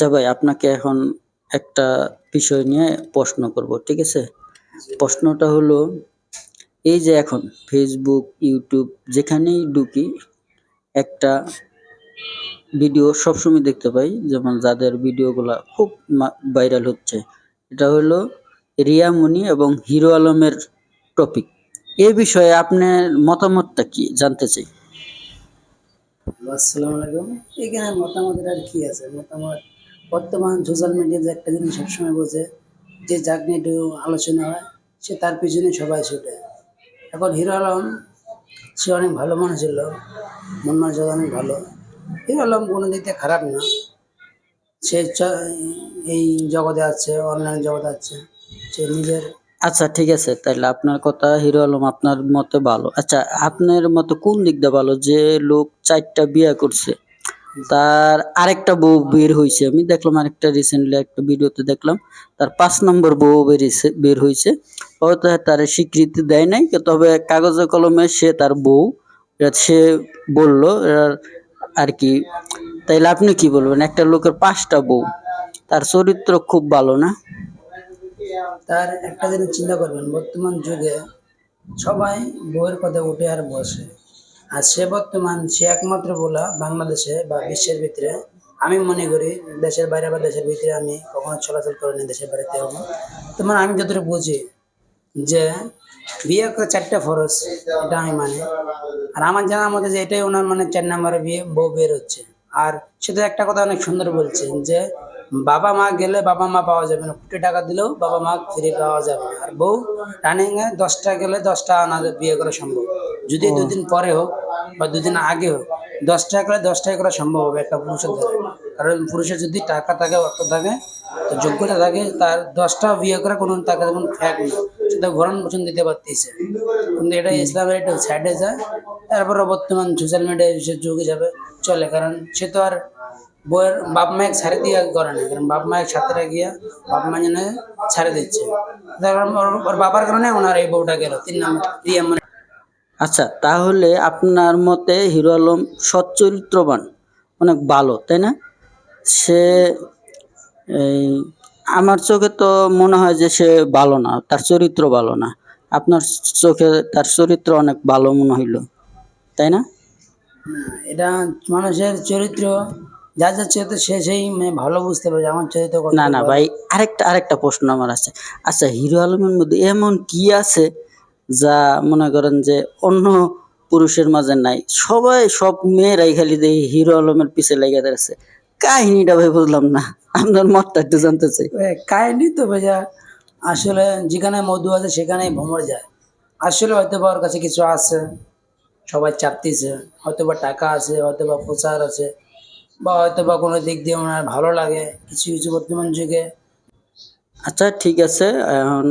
আচ্ছা ভাই, আপনাকে এখন একটা বিষয় নিয়ে প্রশ্ন করব, ঠিক আছে? প্রশ্নটা হলো, এই যে এখন ফেসবুক ইউটিউব যেখানেই ঢুকি, একটা ভিডিও সবসময় দেখতে পাই, যেমন যাদের ভিডিওগুলা খুব ভাইরাল হচ্ছে। এটা হলো রিয়া মুনি এবং হিরো আলমের টপিক এ বিষয়ে আপনার মতামতটা কি? জানতে চাই। আসসালামু আলাইকুম। এখানে মতামতের আর কি আছে? মতামত বর্তমান সোশ্যাল মিডিয়াতে একটা জিনিস সবসময় বোঝে, যে যাক নিয়ে একটু আলোচনা হয়, সে তার পিছনে সবাই ছুটে। এখন হিরো আলম, সে অনেক ভালো মানুষ ছিল মন মানুষ অনেক ভালো। হিরো আলম কোনো দিক থেকে খারাপ না। সে এই জগতে আছে অনলাইন জগতে আছে, সে নিজের আচ্ছা ঠিক আছে, তাহলে আপনার কথা হিরো আলম আপনার মতে ভালো। আচ্ছা আপনার মতো কোন দিকটা ভালো? যে লোক চারটা বিয়ে করছে তার আরেকটা বউ বের হয়েছে। আমি দেখলাম আরেকটা রিসেন্টলি একটা ভিডিওতে দেখলাম। তার পাঁচ নম্বর বউ বেরিয়েছে বের হয়েছে। হয়তো তার স্বীকৃতি দেয় নাই, তবে কাগজে কলমে সে তার বউ সে বলল আর কি, তাইলে আপনি কি বলবেন? একটা লোকের পাঁচটা বউ, তার চরিত্র খুব ভালো না? তার একটা জিনিস চিন্তা করবেন, বর্তমান যুগে সবাই বউয়ের কথা উঠে আর বসে। আর সে বর্তমান, সে একমাত্র বলা বাংলাদেশে বা বিশ্বের ভিতরে। আমি মনে করি দেশের বাইরে বা দেশের ভিতরে আমি কখনো চলাচল করিনি দেশের বাড়িতে হব তোমার আমি যতটুকু বুঝি যে বিয়ে করে চারটা ফরজ, এটা আমি মানি। আর আমার জানার মধ্যে যে এটাই ওনার মানে চার নম্বরে বিয়ে, বউ বের হচ্ছে। আর সেটা একটা কথা অনেক সুন্দর বলছেন যে বাবা মা গেলে বাবা মা পাওয়া যাবে না, কোটি টাকা দিলেও বাবা মা ফিরে পাওয়া যাবে না। আর বউ রানিং এ দশটা গেলে দশটা আনা বিয়ে করা সম্ভব। যদি দুদিন পরে হোক বা দুদিন আগে হোক দশটা গেলে দশটাই করা সম্ভব হবে একটা পুরুষের দ্বারা। কারণ পুরুষের যদি টাকা থাকে অর্থ থাকে তো যোগ্যতা থাকে তার দশটা বিয়ে করে কোনো তাকে তেমন ফ্যাক নেই সেটা ভরণ পছন্দ দিতে পারতেছে। কিন্তু এটা ইসলামের একটা সাইডে যায় তারপরে বর্তমান সোশ্যাল মিডিয়ায় সে যুগে যাবে চলে। কারণ সে তো আর বইয়ের বাপ মায়ের ছাড়ে দিয়ে করে না। কারণ বাপ মায়ের সাথে গিয়া বাপ মা যেন ছাড়ে দিচ্ছে। তার ওর- বাবার কারণে ওনার এই বউটা গেল। তিন নম্বর রিয়া মানে আচ্ছা তাহলে আপনার মতে হিরো আলম সৎ চরিত্রবান অনেক ভালো তাই না? সে এই আমার চোখে তো মনে হয় যে সে ভালো না তার চরিত্র ভালো না। আপনার চোখে তার চরিত্র অনেক ভালো মনে হইল তাই না? এটা মানুষের চরিত্র যা যা চরিত্র সে সেই মানে ভালো বুঝতে পারে আমার চরিত্র না না ভাই আরেকটা আরেকটা প্রশ্ন আমার আছে। আচ্ছা হিরো আলমের মধ্যে এমন কি আছে যা মনে করেন যে অন্য পুরুষের মাঝে নাই। সবাই সব মেয়েরাই খালি দেখি হিরো আলমের পিছে লেগে আছে কাহিনীটা ভাই বুঝলাম না। আপনার মতটা একটু জানতে চাই। কাহিনী তো ভাইয়া আসলে যেখানে মধু আছে সেখানেই ভ্রমর যায়। আসলে হয়তো বা ওর কাছে কিছু আছে সবাই চাপতেছে। হয়তো বা টাকা আছে হয়তো বা প্রচার আছে বা হয়তো বা কোনো দিক দিয়ে ওনার ভালো লাগে কিছু কিছু বর্তমান যুগে। আচ্ছা ঠিক আছে। এখন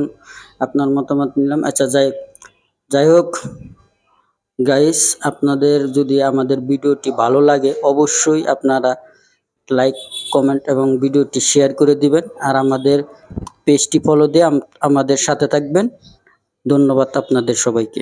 আপনার মতামত নিলাম। আচ্ছা যাই যাই হোক গাইস আপনাদের যদি আমাদের ভিডিওটি ভালো লাগে, অবশ্যই আপনারা লাইক কমেন্ট এবং ভিডিওটি শেয়ার করে দিবেন। আর আমাদের পেজটি ফলো দিয়ে আমাদের সাথে থাকবেন। ধন্যবাদ আপনাদের সবাইকে।